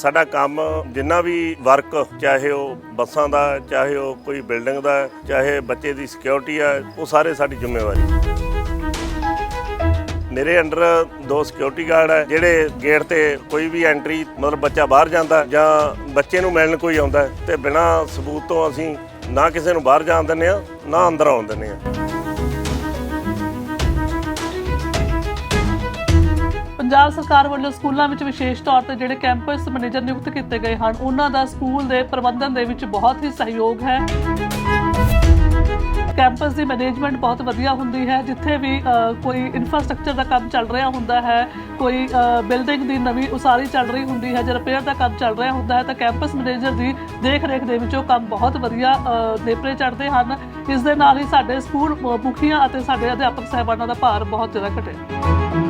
ਸਾਡਾ ਕੰਮ ਜਿੰਨਾ ਵੀ ਵਰਕ, ਚਾਹੇ ਉਹ ਬੱਸਾਂ ਦਾ, ਚਾਹੇ ਉਹ ਕੋਈ ਬਿਲਡਿੰਗ ਦਾ, ਚਾਹੇ ਬੱਚੇ ਦੀ ਸਿਕਿਉਰਿਟੀ ਆ, ਉਹ ਸਾਰੇ ਸਾਡੀ ਜ਼ਿੰਮੇਵਾਰੀ। ਮੇਰੇ ਅੰਡਰ ਦੋ ਸਿਕਿਉਰਿਟੀ ਗਾਰਡ ਹੈ ਜਿਹੜੇ ਗੇਟ ਤੇ ਕੋਈ ਵੀ ਐਂਟਰੀ, ਮਤਲਬ ਬੱਚਾ ਬਾਹਰ ਜਾਂਦਾ ਜਾਂ ਬੱਚੇ ਨੂੰ ਮਿਲਣ ਕੋਈ ਆਉਂਦਾ ਹੈ ਤੇ ਬਿਨਾਂ ਸਬੂਤ ਤੋਂ ਅਸੀਂ ਨਾ ਕਿਸੇ ਨੂੰ ਬਾਹਰ ਜਾਣ ਦਿੰਦੇ ਆ ਨਾ ਅੰਦਰ ਆਉਣ ਦਿੰਦੇ ਆ ਪੰਜਾਬ ਸਰਕਾਰ ਵੱਲੋਂ ਸਕੂਲਾਂ ਵਿੱਚ ਵਿਸ਼ੇਸ਼ ਤੌਰ ਤੇ ਜਿਹੜੇ ਕੈਂਪਸ ਮੈਨੇਜਰ ਨਿਯੁਕਤ ਕੀਤੇ ਗਏ ਹਨ ਉਹਨਾਂ ਦਾ ਸਕੂਲ ਦੇ ਪ੍ਰਬੰਧਨ ਦੇ ਵਿੱਚ ਬਹੁਤ ਹੀ ਸਹਿਯੋਗ ਹੈ। ਕੈਂਪਸ ਦੀ ਮੈਨੇਜਮੈਂਟ ਬਹੁਤ ਵਧੀਆ ਹੁੰਦੀ ਹੈ ਜਿੱਥੇ ਵੀ ਕੋਈ ਇਨਫਰਾਸਟ੍ਰਕਚਰ ਦਾ ਕੰਮ ਚੱਲ ਰਿਹਾ ਹੁੰਦਾ ਹੈ ਕੋਈ ਬਿਲਡਿੰਗ ਦੀ ਨਵੀਂ ਉਸਾਰੀ ਚੱਲ ਰਹੀ ਹੁੰਦੀ ਹੈ ਜਾਂ ਰਿਪੇਅਰ ਦਾ ਕੰਮ ਚੱਲ ਰਿਹਾ ਹੁੰਦਾ ਹੈ ਤਾਂ ਕੈਂਪਸ ਮੈਨੇਜਰ ਦੀ ਦੇਖ ਰੇਖ ਦੇ ਵਿੱਚ ਉਹ ਕੰਮ ਬਹੁਤ ਵਧੀਆ ਅ, ਨੇਪਰੇ ਚੜ੍ਹਦੇ ਹਨ। ਇਸ ਦੇ ਨਾਲ ਹੀ ਸਾਡੇ ਸਕੂਲ ਮੁਖੀਆਂ ਅਤੇ ਸਾਡੇ ਅਧਿਆਪਕ ਸਾਹਿਬਾਨਾਂ ਦਾ ਭਾਰ ਬਹੁਤ ਜ਼ਿਆਦਾ ਘਟਿਆ।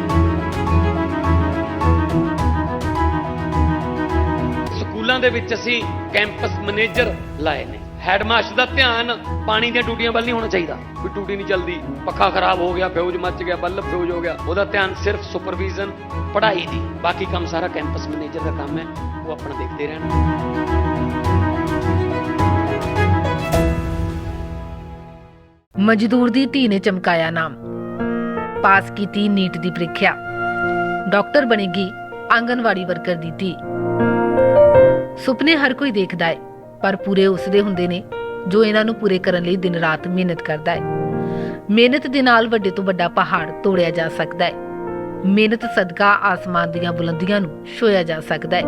ਸਕੂਲਾਂ ਦੇ ਵਿੱਚ ਅਸੀਂ ਕੈਂਪਸ ਮੈਨੇਜਰ ਲਾਏ ਨੇ। ਹੈਡਮਾਸਟਰ ਦਾ ਧਿਆਨ ਪਾਣੀ ਦੀਆਂ ਟੂਟੀਆਂ ਵੱਲ ਨਹੀਂ ਹੋਣਾ ਚਾਹੀਦਾ। ਕੋਈ ਟੂਟੀ ਨਹੀਂ ਚੱਲਦੀ, ਪੱਖਾ ਖਰਾਬ ਹੋ ਗਿਆ ਫਿਊਜ਼ ਮੱਚ ਗਿਆ, ਬੱਲਬ ਫਿਊਜ਼ ਹੋ ਗਿਆ, ਉਹਦਾ ਧਿਆਨ ਸਿਰਫ ਸੁਪਰਵੀਜ਼ਨ ਪੜ੍ਹਾਈ ਦੀ। ਬਾਕੀ ਕੰਮ ਸਾਰਾ ਕੈਂਪਸ ਮੈਨੇਜਰ ਦਾ ਕੰਮ ਹੈ, ਉਹ ਆਪਣਾ ਦੇਖਦੇ ਰਹਿਣ। ਮਜ਼ਦੂਰ ਦੀ ਧੀ ਨੇ ਚਮਕਾਇਆ ਨਾਮ। ਪਾਸ ਕੀਤੀ ਨੀਟ ਦੀ ਪ੍ਰੀਖਿਆ। ਡਾਕਟਰ ਬਣੇਗੀ ਆਂਗਨਵਾੜੀ ਵਰਕਰ ਦੀ ਧੀ। ਸੁਪਨੇ ਹਰ ਕੋਈ ਦੇਖਦਾ ਹੈ ਪਰ ਪੂਰੇ ਉਸਦੇ ਹੁੰਦੇ ਨੇ, ਜੋ ਇਹਨਾਂ ਨੂੰ ਪੂਰੇ ਕਰਨ ਲਈ ਦਿਨ ਰਾਤ ਮਿਹਨਤ ਕਰਦਾ ਹੈ ਮਿਹਨਤ ਦੇ ਨਾਲ ਵੱਡੇ ਤੋਂ ਵੱਡਾ ਪਹਾੜ ਤੋੜਿਆ ਜਾ ਸਕਦਾ ਹੈ ਮਿਹਨਤ ਸਦਕਾ ਆਸਮਾਨ ਦੀਆਂ ਬੁਲੰਦੀਆਂ ਨੂੰ ਛੋਇਆ ਜਾ ਸਕਦਾ ਹੈ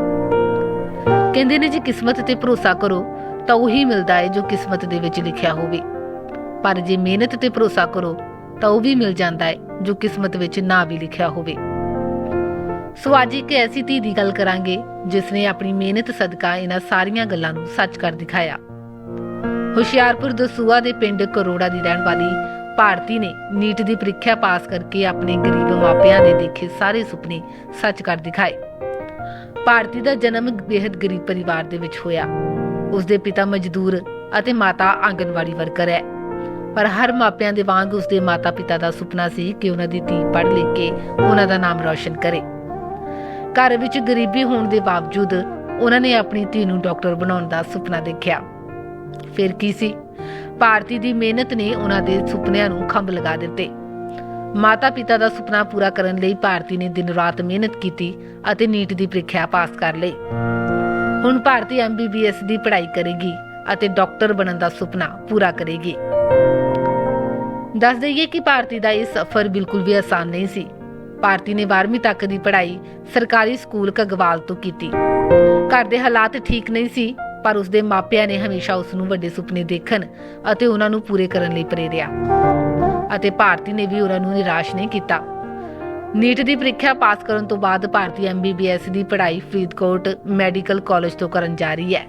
ਕਹਿੰਦੇ ਨੇ, ਜੇ ਕਿਸਮਤ ਤੇ ਭਰੋਸਾ ਕਰੋ, ਤਾਂ ਉਹੀ ਮਿਲਦਾ ਹੈ ਜੋ ਕਿਸਮਤ ਦੇ ਵਿੱਚ ਲਿਖਿਆ ਹੋਵੇ। ਪਰ ਜੇ ਮਿਹਨਤ ਤੇ ਭਰੋਸਾ ਕਰੋ, ਤਾਂ ਉਹ ਵੀ ਮਿਲ ਜਾਂਦਾ ਹੈ ਜੋ ਕਿਸਮਤ ਵਿੱਚ ਨਾ ਵੀ ਲਿਖਿਆ ਹੋਵੇ। ਸੋ ਅੱਜ ਇੱਕ ਐਸੀ ਧੀ ਦੀ ਗੱਲ ਕਰਾਂਗੇ, ਜਿਸ ਨੇ ਆਪਣੀ ਮਿਹਨਤ, ਸਦਕਾ ਇਹਨਾਂ ਸਾਰੀਆਂ ਗੱਲਾਂ ਨੂੰ ਸੱਚ ਕਰ ਦਿਖਾਇਆ। ਹੁਸ਼ਿਆਰਪੁਰ ਦਸੂਆ ਦੇ ਪਿੰਡ ਕਰੋੜਾ ਦੀ ਰਹਿਣ ਵਾਲੀ ਭਾਰਤੀ ਨੇ ਨੀਟ ਦੀ ਪ੍ਰੀਖਿਆ ਪਾਸ ਕਰਕੇ ਆਪਣੇ ਗਰੀਬ ਮਾਪਿਆਂ ਦੇ ਦੇਖੇ ਸਾਰੇ ਸੁਪਨੇ ਸੱਚ ਕਰ ਦਿਖਾਏ। ਭਾਰਤੀ ਦਾ ਜਨਮ ਬੇहद ਗਰੀਬ ਪਰਿਵਾਰ ਦੇ ਵਿੱਚ ਹੋਇਆ। ਉਸ ਦੇ ਪਿਤਾ ਮਜ਼ਦੂਰ ਅਤੇ ਮਾਤਾ ਆਂਗਨਵਾੜੀ ਵਰਕਰ ਹੈ। ਪਰ ਹਰ ਮਾਪਿਆਂ ਦੇ ਵਾਂਗ ਉਸ ਦੇ ਮਾਤਾ-ਪਿਤਾ ਦਾ ਸੁਪਨਾ ਸੀ ਕਿ ਉਹਨਾਂ ਦੀ ਧੀ ਪੜ੍ਹ ਲਿਖ ਕੇ ਉਹਨਾਂ ਦਾ ਨਾਮ ਰੌਸ਼ਨ ਕਰੇ। ਘਰ ਵਿੱਚ ਗਰੀਬੀ ਹੋਣ ਦੇ ਬਾਵਜੂਦ ਉਹਨਾਂ ਨੇ ਆਪਣੀ ਧੀ ਨੂੰ ਡਾਕਟਰ ਬਣਾਉਣ ਦਾ ਸੁਪਨਾ ਦੇਖਿਆ। ਫਿਰ ਕੀ ਸੀ? ਭਾਰਤੀ ਦੀ ਮਿਹਨਤ ਨੇ ਉਹਨਾਂ ਦੇ ਸੁਪਨਿਆਂ ਨੂੰ ਖੰਭ ਲਗਾ ਦਿੱਤੇ। ਮਾਤਾ-ਪਿਤਾ ਦਾ ਸੁਪਨਾ ਪੂਰਾ ਕਰਨ ਲਈ ਭਾਰਤੀ ਨੇ ਦਿਨ ਰਾਤ ਮਿਹਨਤ ਕੀਤੀ ਅਤੇ ਨੀਟ ਦੀ ਪ੍ਰੀਖਿਆ ਪਾਸ ਕਰ ਲਈ। ਹੁਣ ਭਾਰਤੀ ਐਮਬੀਬੀਐਸ ਦੀ ਪੜ੍ਹਾਈ ਕਰੇਗੀ ਅਤੇ ਡਾਕਟਰ ਬਣਨ ਦਾ ਸੁਪਨਾ ਪੂਰਾ ਕਰੇਗੀ। ਦੱਸ ਦਈਏ ਕਿ ਭਾਰਤੀ ਦਾ ਇਹ ਸਫ਼ਰ ਬਿਲਕੁਲ ਵੀ ਆਸਾਨ ਨਹੀਂ ਸੀ। ਭਾਰਤੀ ਨੇ 12ਵੀਂ ਤੱਕ ਦੀ ਪੜ੍ਹਾਈ ਸਰਕਾਰੀ ਸਕੂਲ ਕਗਵਾਲ ਤੋਂ ਕੀਤੀ। ਘਰ ਦੇ ਹਾਲਾਤ ਠੀਕ ਨਹੀਂ ਸੀ, ਪਰ ਉਸਦੇ ਮਾਪਿਆਂ ਨੇ ਹਮੇਸ਼ਾ ਉਸ ਨੂੰ ਵੱਡੇ ਸੁਪਨੇ ਦੇਖਣ ਅਤੇ ਉਹਨਾਂ ਨੂੰ ਪੂਰੇ ਕਰਨ ਲਈ ਪ੍ਰੇਰਿਆ। ਅਤੇ ਭਾਰਤੀ ਨੇ ਵੀ ਉਹਨਾਂ ਨੂੰ ਨਿਰਾਸ਼ ਨਹੀਂ ਕੀਤਾ। ਨੀਟ ਦੀ ਪ੍ਰੀਖਿਆ ਪਾਸ ਕਰਨ ਤੋਂ ਬਾਅਦ ਭਾਰਤੀ ਐਮਬੀਬੀਐਸ ਦੀ ਪੜ੍ਹਾਈ ਫਰੀਦਕੋਟ ਮੈਡੀਕਲ ਕਾਲਜ ਤੋਂ ਕਰਨ ਜਾ ਰਹੀ ਹੈ।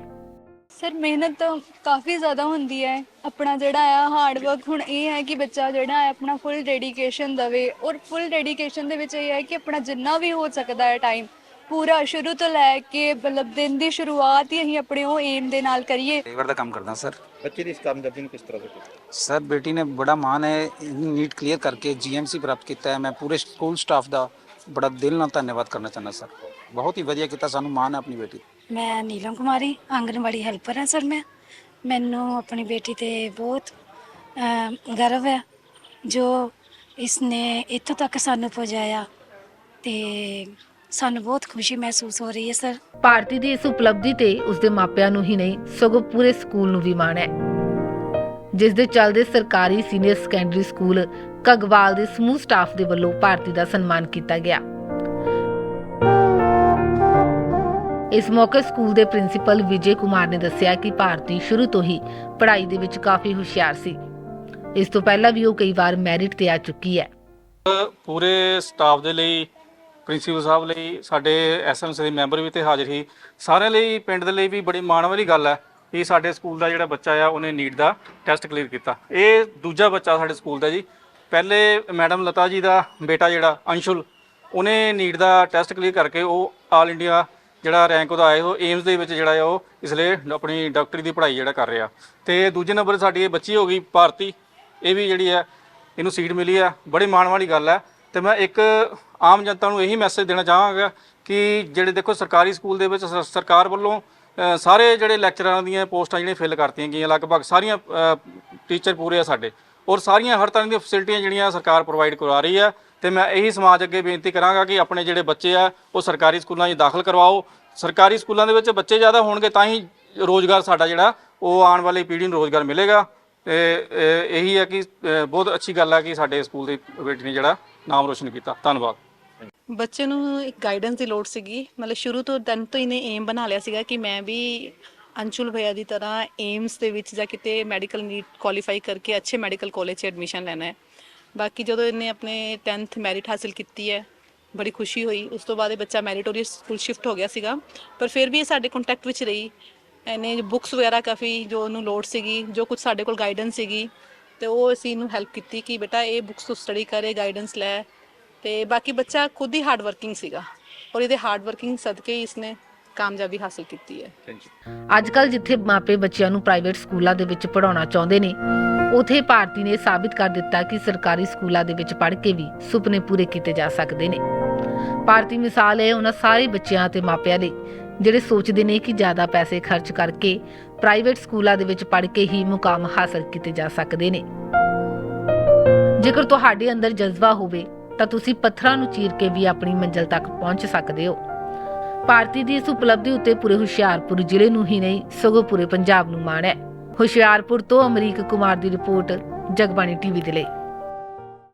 ਸਰ ਮਿਹਨਤ ਤਾਂ ਕਾਫੀ ਜ਼ਿਆਦਾ ਹੁੰਦੀ ਹੈ। ਆਪਣਾ ਜਿਹੜਾ ਆ ਹਾਰਡ ਵਰਕ ਹੁਣ ਇਹ ਹੈ ਕਿ ਬੱਚਾ ਜਿਹੜਾ ਹੈ ਆਪਣਾ ਫੁੱਲ ਡੈਡੀਕੇਸ਼ਨ ਦਵੇ। ਔਰ ਫੁੱਲ ਡੈਡੀਕੇਸ਼ਨ ਦੇ ਵਿੱਚ ਇਹ ਹੈ ਕਿ ਆਪਣਾ ਜਿੰਨਾ ਵੀ ਹੋ ਸਕਦਾ ਹੈ ਟਾਈਮ ਪੂਰਾ ਸ਼ੁਰੂ ਤੋਂ ਲੈ ਕੇ ਮਤਲਬ ਦਿਨ ਦੀ ਸ਼ੁਰੂਆਤ ਹੀ ਅਸੀਂ ਆਪਣੇ ਉਹ ਏਮ ਦੇ ਨਾਲ ਕਰੀਏ। ਲੇਬਰ ਦਾ ਕੰਮ ਕਰਦਾ ਸਰ। ਬੱਚੇ ਦੀ ਇਸ ਕਾਮਯਾਬੀ ਨੂੰ ਕਿਸ ਤਰ੍ਹਾਂ ਦੇਖੋ? ਸਰ ਬੇਟੀ ਨੇ ਬੜਾ ਮਾਣ ਹੈ ਨੀਟ ਕਲੀਅਰ ਕਰਕੇ ਜੀਐਮਸੀ ਪ੍ਰਾਪਤ ਕੀਤਾ ਹੈ। ਮੈਂ ਪੂਰੇ ਸਕੂਲ ਸਟਾਫ ਦਾ ਬੜਾ ਦਿਲ ਨਾਲ ਧੰਨਵਾਦ ਕਰਨਾ ਚਾਹੁੰਦਾ ਸਰ। ਬਹੁਤ ਹੀ ਵਧੀਆ ਕੀਤਾ ਸਾਨੂੰ ਮਾਣ ਹੈ ਆਪਣੀ ਬੇਟੀ। ਤੇ। ਮੈਂ ਨੀਲਮ ਕੁਮਾਰੀ ਆਂਗਨਵਾੜੀ ਹੈਲਪਰ ਹਾਂ ਸਰ ਮੈਂ। ਮੈਨੂੰ ਆਪਣੀ ਬੇਟੀ ਤੇ ਬਹੁਤ ਅਮ, ਗਰਵ ਹੈ ਜੋ ਇਸਨੇ ਇੱਥੋਂ ਤੱਕ ਸਾਨੂੰ ਪਹੁੰਚਾਇਆ ਤੇ ਸਾਨੂੰ ਬਹੁਤ ਖੁਸ਼ੀ ਮਹਿਸੂਸ ਹੋ ਰਹੀ ਹੈ ਸਰ। ਭਾਰਤੀ ਦੀ ਇਸ ਉਪਲਬਧੀ ਤੇ ਉਸਦੇ ਮਾਪਿਆਂ ਨੂੰ ਹੀ ਨਹੀਂ ਸਗੋਂ ਪੂਰੇ ਸਕੂਲ ਨੂੰ ਵੀ ਮਾਣ ਹੈ। ਜਿਸ ਦੇ ਚੱਲਦੇ ਸਰਕਾਰੀ ਸੀਨੀਅਰ ਸੈਕੰਡਰੀ ਸਕੂਲ ਕਗਵਾਲ ਦੇ ਸਮੂਹ ਸਟਾਫ ਦੇ ਵੱਲੋਂ ਭਾਰਤੀ ਦਾ ਸਨਮਾਨ ਕੀਤਾ ਗਿਆ। ਇਸ ਮੌਕੇ ਸਕੂਲ ਦੇ ਪ੍ਰਿੰਸੀਪਲ ਵਿਜੇ ਕੁਮਾਰ ਨੇ ਦੱਸਿਆ ਕਿ ਭਾਰਤੀ ਸ਼ੁਰੂ ਤੋਂ ਹੀ ਪੜ੍ਹਾਈ ਦੇ ਵਿੱਚ ਕਾਫੀ ਹੁਸ਼ਿਆਰ ਸੀ। ਇਸ ਤੋਂ ਪਹਿਲਾਂ ਵੀ ਉਹ ਕਈ ਵਾਰ ਮੈਰਿਟ ਤੇ ਆ ਚੁੱਕੀ ਹੈ। ਪੂਰੇ ਸਟਾਫ ਦੇ ਲਈ, ਪ੍ਰਿੰਸੀਪਲ ਸਾਹਿਬ ਲਈ, ਸਾਡੇ ਐਸਐਮਸੀ ਦੇ ਮੈਂਬਰ ਵੀ ਤੇ ਹਾਜ਼ਰ ਸੀ। ਸਾਰਿਆਂ ਲਈ, ਪਿੰਡ ਦੇ ਲਈ ਵੀ ਬੜੀ ਮਾਣ ਵਾਲੀ ਗੱਲ ਹੈ ਕਿ ਸਾਡੇ ਸਕੂਲ ਦਾ ਜਿਹੜਾ ਬੱਚਾ ਆ, ਉਹਨੇ ਨੀਟ ਦਾ ਟੈਸਟ ਕਲੀਅਰ ਕੀਤਾ। ਇਹ ਦੂਜਾ ਬੱਚਾ ਸਾਡੇ ਸਕੂਲ ਦਾ ਜੀ। ਪਹਿਲੇ ਮੈਡਮ ਲਤਾ ਜੀ ਦਾ ਬੇਟਾ ਜਿਹੜਾ ਅੰਸ਼ੁਲ, ਉਹਨੇ ਨੀਟ ਦਾ ਟੈਸਟ ਕਲੀਅਰ ਕਰਕੇ ਉਹ ਆਲ ਇੰਡੀਆ ਜਿਹੜਾ ਰੈਂਕ ਉਹਦਾ ਆਇਆ ਉਹ ਏਮਸ ਦੇ ਵਿੱਚ ਜਿਹੜਾ ਆ, ਉਹ ਇਸ ਲਈ ਆਪਣੀ ਡਾਕਟਰੀ ਦੀ ਪੜ੍ਹਾਈ ਜਿਹੜਾ ਕਰ ਰਿਹਾ। ਤੇ ਦੂਜੇ ਨੰਬਰ ਸਾਡੀ ਇਹ ਬੱਚੀ ਹੋ ਗਈ, ਭਾਰਤੀ। ਇਹ ਵੀ ਜਿਹੜੀ ਹੈ ਇਹਨੂੰ ਸੀਟ ਮਿਲੀ ਆ। ਬੜੀ ਮਾਣ ਵਾਲੀ ਗੱਲ ਹੈ ਤੇ ਮੈਂ ਇੱਕ ਆਮ ਜਨਤਾ ਨੂੰ ਇਹੀ ਮੈਸੇਜ ਦੇਣਾ ਚਾਹਾਂਗਾ ਕਿ ਜਿਹੜੇ ਦੇਖੋ ਸਰਕਾਰੀ ਸਕੂਲ ਦੇ ਵਿੱਚ ਸਰਕਾਰ ਵੱਲੋਂ ਸਾਰੇ ਜਿਹੜੇ ਲੈਕਚਰਾਂ ਦੀਆਂ ਪੋਸਟਾਂ ਜਿਹੜੀਆਂ ਫਿਲ ਕਰਤੀਆਂ ਗਈਆਂ, ਲਗਭਗ ਸਾਰੀਆਂ ਟੀਚਰ ਪੂਰੇ ਆ ਸਾਡੇ। ਔਰ ਸਾਰੀਆਂ ਹਰ ਤਰ੍ਹਾਂ ਦੀਆਂ ਫੈਸਿਲਿਟੀਆਂ ਜਿਹੜੀਆਂ ਸਰਕਾਰ ਪ੍ਰੋਵਾਈਡ ਕਰਵਾ ਰਹੀ ਆ। ਤੇ ਮੈਂ ਇਹੀ ਸਮਾਜ ਅੱਗੇ ਬੇਨਤੀ ਕਰਾਂਗਾ ਕਿ ਆਪਣੇ ਜਿਹੜੇ ਬੱਚੇ ਆ, ਉਹ ਸਰਕਾਰੀ ਸਕੂਲਾਂ 'ਚ ਦਾਖਲ ਕਰਵਾਓ। ਸਰਕਾਰੀ ਸਕੂਲਾਂ ਦੇ ਵਿੱਚ ਬੱਚੇ ਜ਼ਿਆਦਾ ਹੋਣਗੇ ਤਾਂ ਹੀ ਰੋਜ਼ਗਾਰ ਸਾਡਾ ਜਿਹੜਾ, ਉਹ ਆਉਣ ਵਾਲੀ ਪੀੜ੍ਹੀ ਨੂੰ ਰੋਜ਼ਗਾਰ ਮਿਲੇਗਾ। ਤੇ ਇਹੀ ਹੈ ਕਿ ਬਹੁਤ ਅੱਛੀ ਗੱਲ ਹੈ ਕਿ ਸਾਡੇ ਸਕੂਲ ਦੇ ਬੇਟੀ ਨੇ ਜਿਹੜਾ ਨਾਮ ਰੋਸ਼ਨ ਕੀਤਾ। ਧੰਨਵਾਦ। ਬੱਚੇ ਨੂੰ ਇੱਕ ਗਾਈਡੈਂਸ ਦੀ ਲੋੜ ਸੀਗੀ। ਮਤਲਬ ਸ਼ੁਰੂ ਤੋਂ ਦਿਨ ਤੋਂ ਇਹਨੇ ਏਮ ਬਣਾ ਲਿਆ ਸੀਗਾ ਕਿ ਮੈਂ ਵੀ ਅੰਸ਼ੁਲ ਭਈਆ ਦੀ ਤਰ੍ਹਾਂ ਏਮਸ ਦੇ ਵਿੱਚ ਜਾਂ ਕਿਤੇ ਮੈਡੀਕਲ ਨੀਟ ਕੁਆਲੀਫਾਈ ਕਰਕੇ ਅੱਛੇ ਮੈਡੀਕਲ ਕਾਲਜ 'ਚ ਐਡਮਿਸ਼ਨ ਲੈਣਾ ਹੈ। ਬਾਕੀ ਜਦੋਂ ਇਹਨੇ ਆਪਣੇ 10th ਮੈਰਿਟ ਹਾਸਿਲ ਕੀਤੀ ਹੈ, ਬੜੀ ਖੁਸ਼ੀ ਹੋਈ। ਉਸ ਤੋਂ ਬਾਅਦ ਇਹ ਬੱਚਾ ਮੈਰੀਟੋਰੀਅਸ ਸਕੂਲ ਸ਼ਿਫਟ ਹੋ ਗਿਆ ਸੀਗਾ। ਪਰ ਫਿਰ ਵੀ ਇਹ ਸਾਡੇ ਕੰਟੈਕਟ ਵਿੱਚ ਰਹੀ। ਇਹਨੇ ਬੁੱਕਸ ਵਗੈਰਾ ਕਾਫੀ ਜੋ ਉਹਨੂੰ ਲੋੜ ਸੀਗੀ, ਜੋ ਕੁਝ ਸਾਡੇ ਕੋਲ ਗਾਈਡੈਂਸ ਸੀਗੀ, ਤੇ ਉਹ ਅਸੀਂ ਇਹਨੂੰ ਹੈਲਪ ਕੀਤੀ ਕਿ ਬੇਟਾ ਇਹ ਬੁੱਕਸ ਤੋਂ ਸਟੱਡੀ ਕਰੇ ਗਾਈਡੈਂਸ ਲੈ। ਤੇ ਬਾਕੀ ਬੱਚਾ ਖੁਦ ਹੀ ਹਾਰਡ ਵਰਕਿੰਗ ਸੀਗਾ। ਔਰ ਇਹਦੇ ਹਾਰਡ ਵਰਕਿੰਗ ਸਦਕੇ ਹੀ ਇਸਨੇ ਕਾਮਯਾਬੀ ਹਾਸਲ ਕੀਤੀ ਹੈ। ਅੱਜ ਕੱਲ ਜਿੱਥੇ ਮਾਪੇ ਬੱਚਿਆਂ ਨੂੰ ਪ੍ਰਾਈਵੇਟ ਸਕੂਲਾਂ ਦੇ ਵਿੱਚ ਪੜਾਉਣਾ ਚਾਹੁੰਦੇ ਨੇ ਉਥੇ ਭਾਰਤੀ ਨੇ ਸਾਬਿਤ ਕਰ ਦਿੱਤਾ ਕਿ ਸਰਕਾਰੀ ਸਕੂਲਾਂ ਦੇ ਵਿੱਚ ਪੜ੍ਹ ਕੇ ਵੀ ਸੁਪਨੇ ਪੂਰੇ ਕੀਤੇ ਜਾ ਸਕਦੇ ਨੇ। ਭਾਰਤੀ ਮਿਸਾਲ ਹੈ ਉਹਨਾਂ ਸਾਰੇ ਬੱਚਿਆਂ ਤੇ ਮਾਪਿਆਂ ਲਈ ਜਿਹੜੇ ਸੋਚਦੇ ਨੇ ਕਿ ਜ਼ਿਆਦਾ ਪੈਸੇ ਖਰਚ ਕਰਕੇ ਪ੍ਰਾਈਵੇਟ ਸਕੂਲਾਂ ਦੇ ਵਿੱਚ ਪੜ੍ਹ ਕੇ ਹੀ ਮੁਕਾਮ ਹਾਸਲ ਕੀਤੇ ਜਾ ਸਕਦੇ ਨੇ। ਜੇਕਰ ਤੁਹਾਡੇ ਅੰਦਰ ਜਜ਼ਬਾ ਹੋਵੇ ਤਾਂ ਤੁਸੀਂ ਪੱਥਰਾਂ ਨੂੰ ਚੀਰ ਕੇ ਵੀ ਆਪਣੀ ਮੰਜ਼ਿਲ ਤੱਕ ਪਹੁੰਚ ਸਕਦੇ ਹੋ। ਭਾਰਤੀ ਦੀ ਇਸ ਉਪਲਬਧੀ ਉੱਤੇ ਪੂਰੇ ਹੁਸ਼ਿਆਰਪੁਰ ਜ਼ਿਲ੍ਹੇ ਨੂੰ ਹੀ ਨਹੀਂ, ਸਗੋਂ ਪੂਰੇ ਪੰਜਾਬ ਨੂੰ ਮਾਣ ਹੈ। ਹੁਸ਼ਿਆਰਪੁਰ ਤੋਂ ਅਮਰੀਕ ਕੁਮਾਰ ਦੀ ਰਿਪੋਰਟ, ਜਗਬਾਣੀ ਟੀਵੀ ਦੇ ਲਈ।